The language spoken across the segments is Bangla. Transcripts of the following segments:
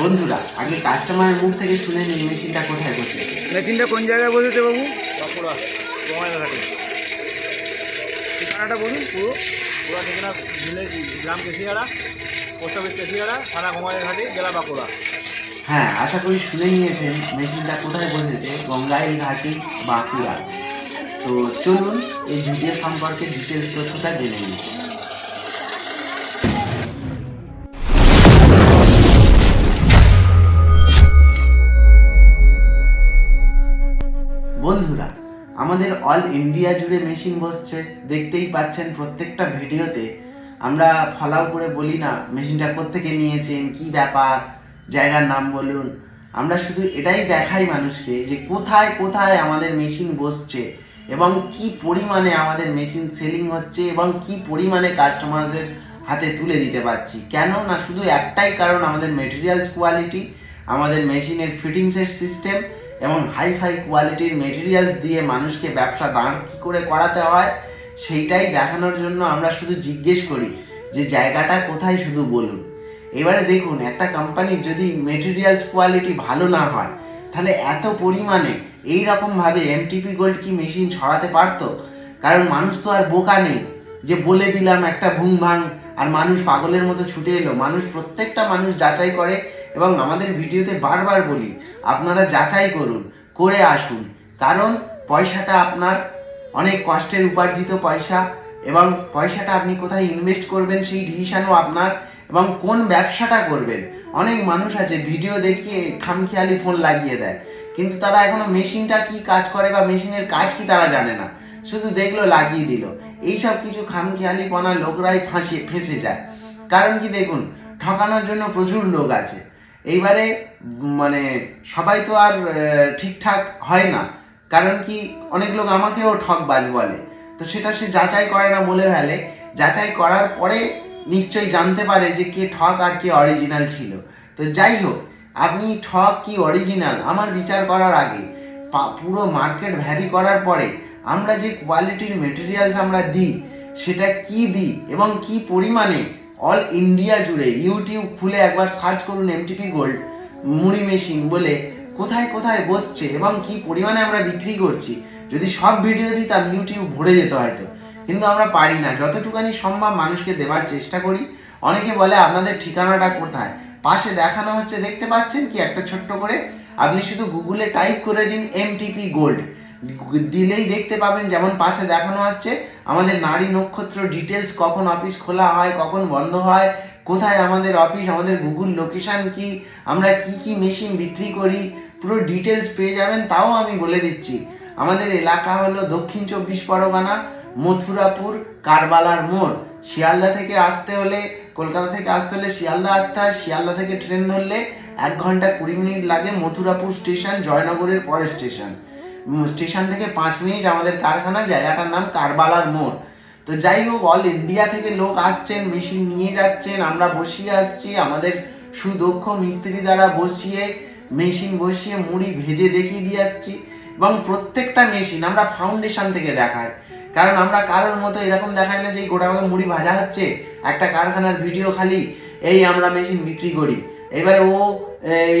বন্ধুরা আগে কাস্টমারের মুখ থেকে শুনে নিই মেশিনটা কোথায় বসে। মেশিনটা কোন জায়গায় বসেছে বাবু? বাঁকুড়া বঙ্গাইঘাটে ঠিকানাটা বলুন পুরো। পুরো ঠিকানা ভিলেজ গ্রাম কেশিয়াড়া পোস্ট অফিস কেশিয়াড়া থানা ঘুমাইঘাটি জেলা বাঁকুড়া। হ্যাঁ আশা করি শুনে নিয়েছেন মেশিনটা কোথায় বসেছে গঙ্গাই ঘাটি বাঁকুড়া। তো চলুন এই ভিডিও সম্পর্কে ডিটেলস তথ্যটা জেনে নিই। বন্ধুরা, আমাদের অল ইন্ডিয়া জুড়ে মেশিন বসছে, দেখতেই পাচ্ছেন প্রত্যেকটা ভিডিওতে। আমরা ফলাও করে বলি না মেশিনটা কোত্থেকে নিয়েছেন, কি ব্যাপার, জায়গার নাম বলুন। আমরা শুধু এটাই দেখাই মানুষকে যে কোথায় কোথায় আমাদের মেশিন বসছে এবং কি পরিমাণে আমাদের মেশিন সেলিং হচ্ছে এবং কি পরিমাণে কাস্টমারদের হাতে তুলে দিতে পারছি। কেন না, শুধু একটাই কারণ আমাদের মেটেরিয়ালস কোয়ালিটি আমাদের মেশিনের ফিটিংসের সিস্টেম এবং হাই ফাই কোয়ালিটির মেটেরিয়ালস দিয়ে মানুষকে ব্যবসা দাঁড় কী করে করাতে হয়, সেইটাই দেখানোর জন্য আমরা শুধু জিজ্ঞেস করি যে জায়গাটা কোথায় শুধু বলুন। এবারে দেখুন, একটা কোম্পানির যদি মেটেরিয়ালস কোয়ালিটি ভালো না হয়, তাহলে এত পরিমাণে এই রকমভাবে এমটিপি গোল্ড কি মেশিন ছড়াতে পারতো? কারণ মানুষ তো আর বোকা নেই যে বলে দিলাম একটা ভুং ভাং, আর মানুষ পাগলের মতো ছুটে এলো। মানুষ, প্রত্যেকটা মানুষ যাচাই করে এবং আমাদের ভিডিওতে বারবার বলি, আপনারা যাচাই করুন, করে আসুন। কারণ পয়সাটা আপনার অনেক কষ্টের উপার্জিত পয়সা এবং পয়সাটা আপনি কোথায় ইনভেস্ট করবেন সেই ডিসিশনও আপনার এবং কোন ব্যবসাটা করবেন। অনেক মানুষ আছে ভিডিও দেখিয়ে খামখেয়ালি ফোন লাগিয়ে দেয়। কিন্তু তারা এখনও মেশিনটা কি কাজ করে বা মেশিনের কাজ কি তারা জানে না। শুধু দেখল, লাগিয়ে দিল। এইসব কিছু খামখেয়ালি পনা লোকরাই ফাঁসে, ফেঁসে যায়। কারণ কি দেখুন, ঠকানোর জন্য প্রচুর লোক আছে। এইবারে মানে সবাই তো আর ঠিকঠাক হয় না। কারণ কি, অনেক লোক আমাকেও ঠকবাজ বলে। তো সেটা সে যাচাই করে না বলে ফেলে। যাচাই করার পরে নিশ্চয়ই জানতে পারে যে কে ঠক আর কে অরিজিনাল ছিল। তো যাই হোক, আপনি ঠক কি অরিজিনাল আমার বিচার করার আগে পুরো মার্কেট ভ্যারি করার পরে, আমরা যে কোয়ালিটির মেটেরিয়ালস আমরা দিই, সেটা কি দিই এবং কি পরিমাণে অল ইন্ডিয়া জুড়ে ইউটিউব খুলে একবার সার্চ করুন এমটিপি গোল্ড মুড়ি মেশিন বলে কোথায় কোথায় বসছে এবং কি পরিমাণে আমরা বিক্রি করছি। যদি সব ভিডিও দিতাম ইউটিউব ভরে যেত হয়তো। কিন্তু আমরা পারি না। যতটুকানি সম্ভব মানুষকে দেবার চেষ্টা করি। অনেকে বলে, আপনাদের ঠিকানাটা কোথায়? পাশে দেখানো হচ্ছে, দেখতে পাচ্ছেন কি? একটা ছোট্ট করে। আপনি শুধু গুগলে টাইপ করে দিন এমটিপি গোল্ড দিলেই দেখতে পাবেন, যেমন পাশে দেখানো হচ্ছে, আমাদের নারী নক্ষত্র ডিটেলস কখন অফিস খোলা হয়, কখন বন্ধ হয়, কোথায় আমাদের অফিস আমাদের গুগল লোকেশন কি, আমরা কি কি মেশিন বিক্রি করি, পুরো ডিটেলস পেয়ে যাবেন, তাও আমি বলে দিচ্ছি। আমাদের এলাকা হলো দক্ষিণ চব্বিশ পরগনা, মথুরাপুর, কারবালার মোড়। শিয়ালদা থেকে আসতে হলে, কলকাতা থেকে আসতে হলে শিয়ালদা আসতে হয়, শিয়ালদা থেকে ট্রেন ধরলে এক ঘণ্টা কুড়ি মিনিট লাগে মথুরাপুর স্টেশন জয়নগরের পরে স্টেশন স্টেশন থেকে পাঁচ মিনিট আমাদের কারখানা, জায়গাটার নাম কারবালার মোড়। তো যাই হোক অল ইন্ডিয়া থেকে লোক আসছেন মেশিন নিয়ে যাচ্ছেন, আমরা বসিয়ে আসছি। আমাদের সুদক্ষ মিস্ত্রি দ্বারা বসিয়ে মেশিন বসিয়ে মুড়ি ভেজে দেখিয়ে দিয়ে আসছি। এবং প্রত্যেকটা মেশিন আমরা ফাউন্ডেশন থেকে দেখাই। কারণ আমরা কারোর মতো এরকম দেখাই না যে গোটা মুড়ি ভাজা হচ্ছে, একটা কারখানার ভিডিও খালি, এই আমরা মেশিন বিক্রি করি। এবারে ও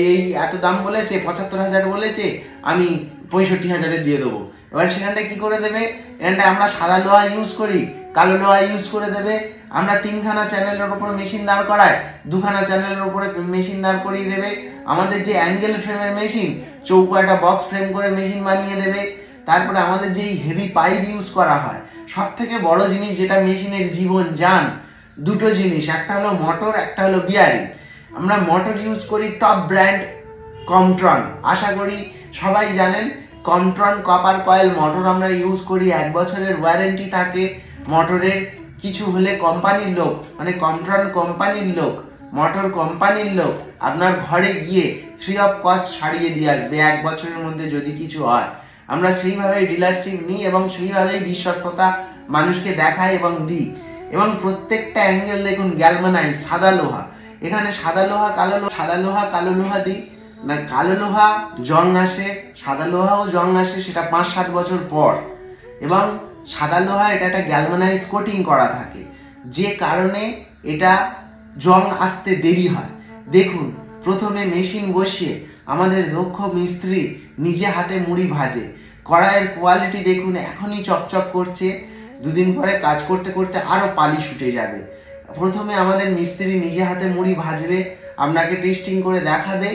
এই এত দাম বলেছে, পঁচাত্তর হাজার বলেছে, আমি পঁয়ষট্টি হাজারে দিয়ে দেবো। এবার সেখানটা কি করে দেবে? এখানটা আমরা সাদা লোহা ইউজ করি, কালো লোহা ইউজ করে দেবে। আমরা তিনখানা চ্যানেলের উপরে মেশিন দাঁড় করাই, দুখানা চ্যানেলের উপরে মেশিন দাঁড় করিয়ে দেবে। আমাদের যে অ্যাঙ্গেল ফ্রেমের মেশিন চৌকো একটা বক্স ফ্রেম করে মেশিন বানিয়ে দেবে। তারপরে আমাদের যেই হেভি পাইপ ইউজ করা হয় সব থেকে বড় জিনিস যেটা মেশিনের জীবন যান, দুটো জিনিস, একটা হলো মোটর একটা হলো বিয়ারিং আমরা মোটর ইউজ করি টপ ব্র্যান্ড কমট্রন আশা করি সবাই জানেন কমট্রন কপার কয়েল মোটর আমরা ইউজ করি, এক বছরের ওয়ারেন্টি থাকে মোটরের কিছু হলে কোম্পানির লোক মানে কমট্রন কোম্পানির লোক মোটর কোম্পানির লোক, আপনার ঘরে গিয়ে ফ্রি অফ কস্ট সারিয়ে দিয়ে আসবে এক বছরের মধ্যে যদি কিছু হয়। আমরা সেইভাবেই ডিলারশিপ নিই এবং সেইভাবেই বিশ্বস্ততা মানুষকে দেখাই এবং দিই। এবং প্রত্যেকটা অ্যাঙ্গেল দেখুন গ্যালমানাইজ সাদা লোহা। এখানে সাদা লোহা, কালো লোহা, সাদা লোহা, কালো লোহা দিই। না, কালো লোহা, জং আসে, সাদা লোহাও জং আসে, সেটা পাঁচ, সাত বছর পর। এবং সাদা লোহা, এটা একটা গ্যালভানাইজ কোটিং করা থাকে। যে কারণে এটা জং আসতে দেরি হয়। দেখুন, প্রথমে মেশিন বসিয়ে আমাদের দক্ষ মিস্ত্রি নিজে হাতে মুড়ি ভাজে। কড়াইয়ের কোয়ালিটি দেখুন, এখনই চকচক করছে। দুদিন পরে কাজ করতে করতে আরও পালিশ উঠে যাবে। প্রথমে আমাদের মিস্ত্রি নিজে হাতে মুড়ি ভাজবে, আপনাকে টেস্টিং করে দেখাবে,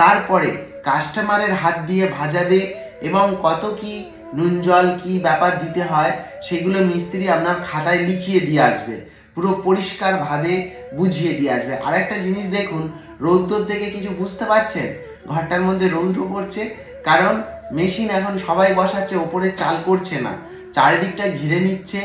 তারপরে কাস্টমারের হাত দিয়ে ভাজাবে এবং কত কি নুন জল কি ব্যাপার দিতে হয় সেগুলো মিস্ত্রি আপনার খাতায় লিখিয়ে দিয়ে আসবে। পুরো পরিষ্কারভাবে বুঝিয়ে দিয়ে আসবে। আর একটা জিনিস দেখুন রৌদ্র থেকে কিছু বুঝতে পারছেন? ঘরটার মধ্যে রৌদ্র পড়ছে, কারণ মেশিন এখন সবাই বসাচ্ছে, ওপরে চাল করছে না। চারিদিকটা ঘিরে নিচ্ছে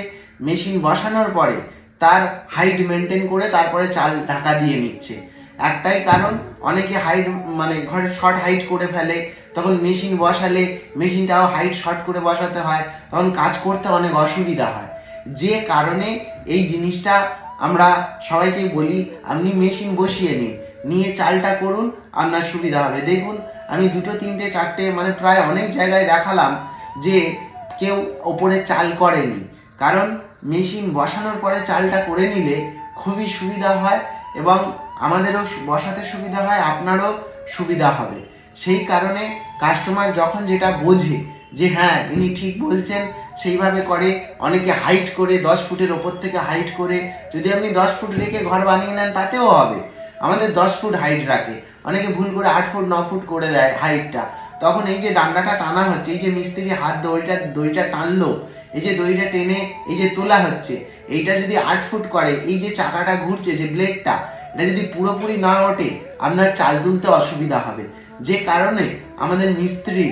মেশিন বসানোর পরে তার হাইট মেনটেন করে তারপরে চাল ঢাকা দিয়ে নিচ্ছে। একটাই কারণ, অনেকে হাইট মানে ঘরে শর্ট হাইট করে ফেলে, তখন মেশিন বসালে মেশিনটাও হাইট শর্ট করে বসাতে হয়, তখন কাজ করতে অনেক অসুবিধা হয়। যে কারণে এই জিনিসটা আমরা সবাইকে বলি, আপনি মেশিন বসিয়ে নিন, নিয়ে চালটা করুন, আপনার সুবিধা হবে। দেখুন, আমি দুটো, তিনটে, চারটে মানে প্রায় অনেক জায়গায় দেখালাম যে কেউ ওপরে চাল করেনি। কারণ মেশিন বসানোর পরে চালটা করে নিলে খুবই সুবিধা হয় এবং আমাদেরও বসাতে সুবিধা হয়, আপনারও সুবিধা হবে। সেই কারণে কাস্টমার যখন যেটা বোঝে যে হ্যাঁ ইনি ঠিক বলছেন, সেইভাবে করে অনেকে হাইট করে, দশ ফুটের ওপর থেকে হাইট করে, যদি আপনি দশ ফুট রেখে ঘর বানিয়ে নেন, তাতেও হবে। আমাদের দশ ফুট হাইট রাখে। অনেকে ভুল করে আট ফুট, ন ফুট করে দেয় হাইটটা তখন এই যে ডান্ডাটা টানা হচ্ছে, এই যে মিস্ত্রি হাত দড়িটা দড়িটা টানলো এই যে দড়িটা টেনে এই যে তোলা হচ্ছে, এইটা যদি আট ফুট করে, এই যে চাকাটা ঘুরছে, যে ব্লেডটা এটা যদি পুরোপুরি না ওঠে, আপনার চাল তুলতে অসুবিধা হবে। যে কারণে আমাদের মিস্ত্রি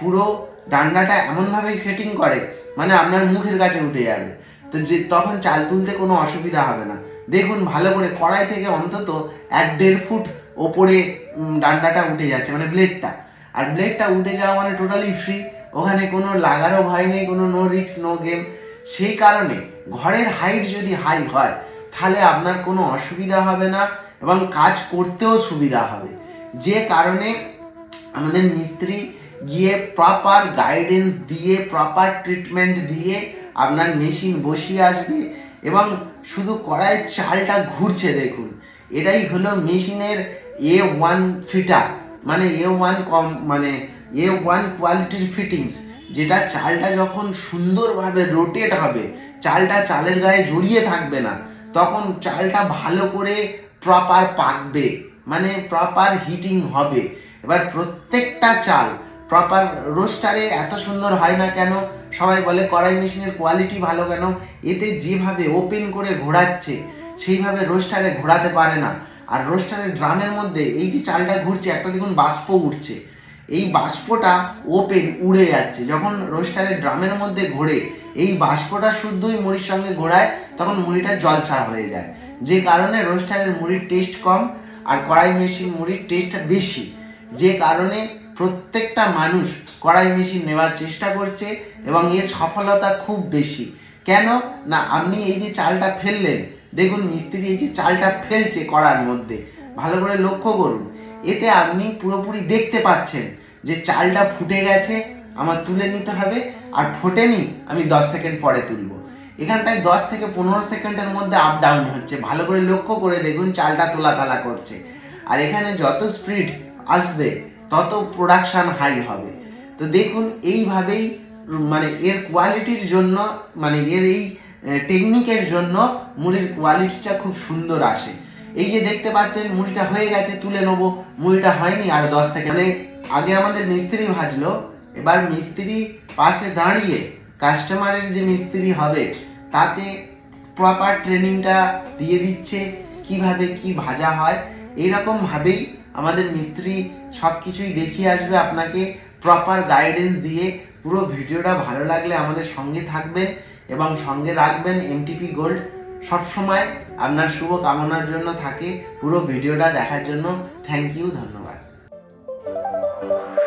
পুরো ডান্ডাটা এমনভাবেই সেটিং করে মানে আপনার মুখের কাছে উঠে যাবে। তো যে তখন চাল তুলতে কোনো অসুবিধা হবে না। দেখুন, ভালো করে কড়াই থেকে অন্তত এক দেড় ফুট ওপরে ডান্ডাটা উঠে যাচ্ছে মানে ব্লেডটা আর ব্লেডটা উঠে যাওয়া মানে টোটালি ফ্রি ওখানে কোনো লাগারও ভয় নেই, কোনো নো রিক্স নো গেম সেই কারণে ঘরের হাইট যদি হাই হয়, তাহলে আপনার কোনো অসুবিধা হবে না এবং কাজ করতেও সুবিধা হবে। যে কারণে আমাদের মিস্ত্রি গিয়ে প্রপার গাইডেন্স দিয়ে প্রপার ট্রিটমেন্ট দিয়ে আপনার মেশিন বসিয়ে আসবে এবং শুধু কড়াইয়ের চালটা ঘুরছে দেখুন। এটাই হলো মেশিনের এ ওয়ান ফিটার মানে এ ওয়ান কম মানে এ ওয়ান কোয়ালিটির ফিটিংস যেটা চালটা যখন সুন্দরভাবে রোটেট হবে, চালটা চালের গায়ে জড়িয়ে থাকবে না, তখন চালটা ভালো করে প্রপার পাকবে মানে প্রপার হিটিং হবে। এবার প্রত্যেকটা চাল প্রপার রোস্টারে এত সুন্দর হয় না কেন? সবাই বলে কড়াই মেশিনের কোয়ালিটি ভালো কেন? এতে যেভাবে ওপেন করে ঘোরাচ্ছে, সেইভাবে রোস্টারে ঘোরাতে পারে না। আর রোস্টারের ড্রামের মধ্যে এই যে চালটা ঘুরছে, একটা দেখুন বাষ্প উঠছে। এই বাষ্পটা ওপেন উড়ে যাচ্ছে। যখন রোস্টারের ড্রামের মধ্যে ঘোরে, এই বাষ্পটা শুদ্ধই মুড়ির সঙ্গে ঘোরায়, তখন মুড়িটা জলসা হয়ে যায়। যে কারণে রোস্টারের মুড়ির টেস্ট কম আর কড়াই মেশিন মুড়ির টেস্টটা বেশি। যে কারণে প্রত্যেকটা মানুষ কড়াই মেশিন নেওয়ার চেষ্টা করছে এবং এর সফলতা খুব বেশি। কেন? না, আপনি এই যে চালটা ফেললেন, দেখুন মিস্ত্রি এই যে চালটা ফেলছে কড়ার মধ্যে। ভালো করে লক্ষ্য করুন। এতে আপনি পুরোপুরি দেখতে পাচ্ছেন যে চালটা ফুটে গেছে, আমার তুলে নিতে হবে, আর ফোটেনি, আমি দশ সেকেন্ড পরে তুলবো। এখানটায় দশ থেকে পনেরো সেকেন্ডের মধ্যে আপ ডাউন হচ্ছে। ভালো করে লক্ষ্য করে দেখুন, চালটা তোলা ফেলা করছে। আর এখানে যত স্পিড আসবে, তত প্রোডাকশান হাই হবে। তো দেখুন, এইভাবেই মানে এর কোয়ালিটির জন্য মানে এর এই টেকনিকের জন্য মুড়ির কোয়ালিটিটা খুব সুন্দর আসে। এই যে দেখতে পাচ্ছেন, মুড়িটা হয়ে গেছে, তুলে নেব। মুড়িটা হয়নি, আর দশ মানে আগে আমাদের মিস্ত্রি ভাজলো, এবার মিস্ত্রি পাশে দাঁড়িয়ে কাস্টমারের যে মিস্ত্রি হবে, তাকে প্রপার ট্রেনিংটা দিয়ে দিচ্ছে, কীভাবে কি ভাজা হয়, এইরকম ভাবেই আমাদের মিস্ত্রি সব কিছুই দেখিয়ে আসবে আপনাকে প্রপার গাইডেন্স দিয়ে পুরো ভিডিওটা ভালো লাগলে আমাদের সঙ্গে থাকবেন এবং সঙ্গে রাখবেন এমটিপি গোল্ড সবসময় আপনার শুভ কামনার জন্য থাকে, পুরো ভিডিওটা দেখার জন্য। থ্যাংক ইউ ধন্যবাদ। Thank you.